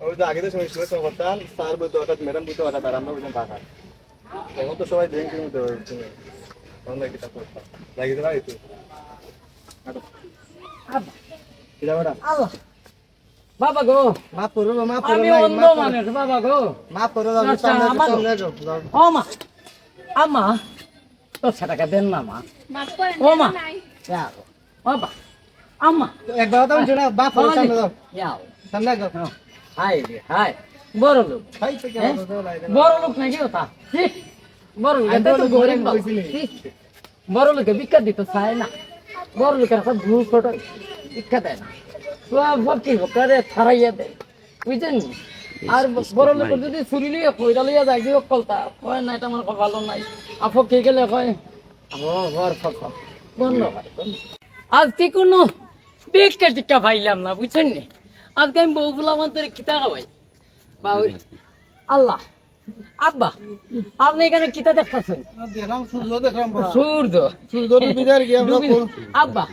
ওই তো আগে তো সময় ছিল সব করতাম স্যার বলতো হঠাৎ ম্যাডাম বলতো হঠাৎ আর আমরা বলতাম টাকা এখন তো সবাই ব্যাংক কিনতে পারছে তখন লাগে কিতাব করতাম লাগিয়ে দেওয়া হইতো কিতা ম্যাডাম? বাবা গো মাফ করো মাফ আমি অন্ধ মানুষ বাবা গো। মাফ করো আচ্ছা, ও মা আমা দশটা টাকা দেন না মা। ও মা যাও। বাবা আম্মা একবার তো শুনে বাপ সামনে দাও যাও। সামনে দাও হ্যাঁ। হাই রে হাই বড় লোক। হ্যাঁ? বড় লোক নাকি ওটা? বড় লোক বড়। লোক লোকে ভিক্ষা দিতে চায় না। বড় লোকের একটা ভুল ভিক্ষা দেয় না। ভক্তি ভক্তারে ছাড়াইয়া দেয়। বুঝছেন নি? আর বড় লোকের যদি চুরি লিয়ে কইরা লইয়া যায় কি কলতা। কয় না এটা আমার ভালো নাই। আপক কে গেলে কয় ঘর ফসল বন্ধ হয়। আজকে কোনো ভিক্ষা টিক্ষা পাইলাম না বুঝছেন নি? আজকে আমি বউগুলো আমাদের কিতা খাওয়াই বাউরি আল্লাহ আব্বা আপনি এখানে কিতা দেখতেছেন? সূর্য আব্বা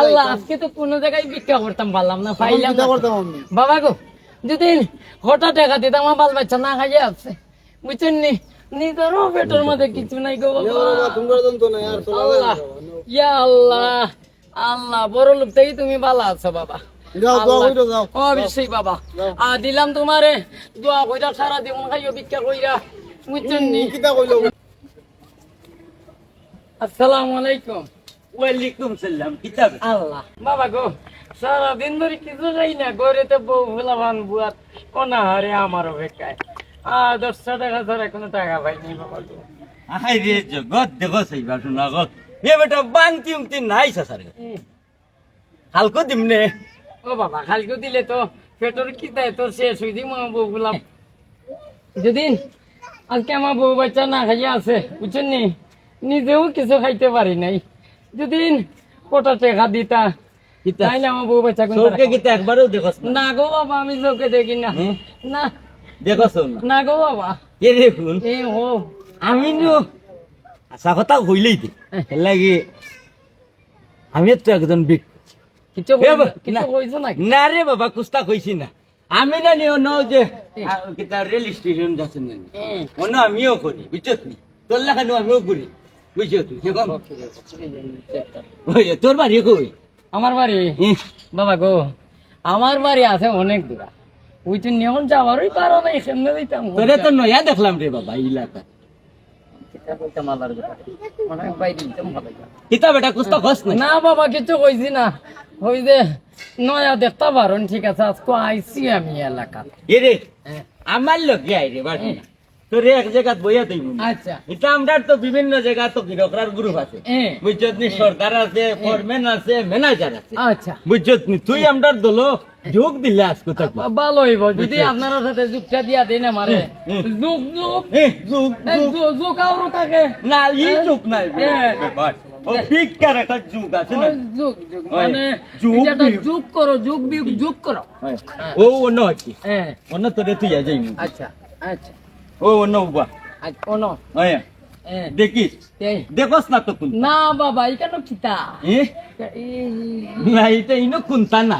আল্লাহ আজকে তো কোনো জায়গায় ভিক্ষা করতাম পারলাম না পাইলাম বাবা গো যদি হঠাৎ টাকা দিতাম আমার বাল বাচ্চা না খাইয়ে আছে বুঝছেন নি? নিজেরও পেটের মধ্যে কিছু নাই গো বাবা। আল্লাহ ইয়া আল্লাহ আল্লাহ বড় লোক থেকে তুমি ভালো আছো বাবা। যাও দোয়া আল্লাহ। কইরো যাও। অবশ্যই বাবা। আর দিলাম তোমারে। দোয়া কইরা সারা জীবন খাইও ভিক্ষা কইরা। বুঝছেন নি? কিতা কইলো? আসসালামু আলাইকুম। ওয়ালাইকুম সালাম কিতাব? আল্লাহ। বাবা গো সারা দিন ধরে কিছু যাই না। ঘরে তো বউ ফুলাবান বুয়াত অনাহারে আমার অপেক্ষায় আর দশটা টাকা ছাড়া কোনো টাকা পাইনি বাবা গো। আহাই রে জগৎ দেখো গল এ বেটা বাংতি উংতি নাই সাসার। হালকো দিমনে। ও বাবা খালকে দিলে তো পেটর কি দেয় তোর শেষ হয়ে দিই মা বউ ফুলাম যেদিন আজকে আমার বউ বাচ্চা না খাইয়া আছে বুঝছেন নি নিজেও কিছু খাইতে পারি নাই। যেদিন কোটা টাকা দিতা। তাইলে আমার বউ বাচ্চা একবারও দেখোস না? গো বাবা আমি চোখে দেখি না? না। দেখোস না? গো বাবা। কে দেখুন? এ ও আমি নো আশা কথা হইলেই দে। লাগি। আমি তো একজন বিক কিছু এ বা- কিছু না। কইছো নাকি? না রে বাবা কুস্তা কইছি না। আমি না নিও ন যে কিতা রেল স্টেশন যাচ্ছেন না আমিও করি বুঝছত নি? তোর লাগানো আমিও করি এখন ওই, তোর বাড়ি কই? আমার বাড়ি? বাবা গো আমার বাড়ি আছে অনেক দূরা। ওই তো নিয়ম যাওয়ারই পারো না এখানে দিতাম তোরে তো নয়া দেখলাম রে বাবা ইলাকা। কিতা বেটা কুস্তা খস না? না বাবা কিছু কইছি না। ওই যে নয়া দেখতে পারো ঠিক আছে আজকে আইসি আমি এলাকা এ রে আমার লোক আই রে বাড়ি। তোরে এক জায়গা বইয়া দিই আচ্ছা। এটা আমরা তো বিভিন্ন জায়গা তো গিরকরার গ্রুপ আছে। এ, বুঝছত নি সরকার আছে ফরম্যান আছে ম্যানেজার আছে। আচ্ছা। বুঝছত নি তুই আমরা দল যোগ দিলে আজকে থাকব ভালো হইব। যদি আপনার সাথে যুগটা দিয়া দেন আমারে। যুগ যুগ। যোগ যোগ। যুগ থাকে না ই যোগ নাই। এ। ও একটা যোগ আছে না? যুগ যুগ। মানে যুগ এটা একটা বিয়োগ। যুগ করো যুগ বিয়োগ যোগ করো। ও অন্য আছে হ্যাঁ। অন্য তোরে তুই যাই আচ্ছা আচ্ছা। ও অন্য উবা। আচ্ছা কোনো হ্যাঁ। হ্যাঁ। দেখিস? দেখোস না তো না বাবা এখানে কিতা? এ? না এটা ইনো কোনটা না?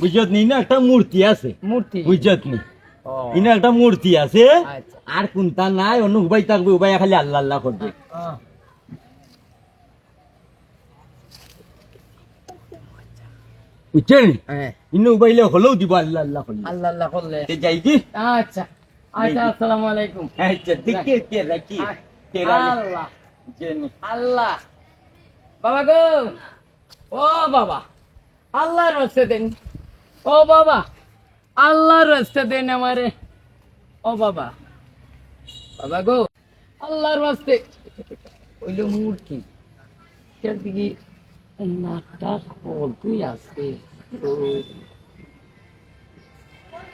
বুঝত নি একটা মূর্তি আছে। মূর্তি? বুঝত নি। ইনো একটা মূর্তি আছে। আচ্ছা। আর কোনটা নাই অন্য উবাই থাকবে উবাই খালি আল্লাহ আল্লাহ করবে। বুঝছেন হ্যাঁ ইনো উবাইলে হলেও দিব আল্লাহ আল্লাহ করবে আল্লাহ আল্লাহ করলে। তে যাই কি আচ্ছা। আচ্ছা আসসালামু আলাইকুম। আচ্ছা দেখে কে রাখি। কে আল্লাহ। আল্লাহ। বাবা গো। ও বাবা। আল্লাহর রাস্তে দেন। ও বাবা। আল্লাহর রাস্তে দেন আমারে। ও বাবা। বাবা গো। আল্লাহর রাস্তে। ওইলো মূর্তি চারদিকে নাকটা বলতুই আছে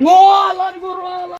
ও আল্লাহর গুরু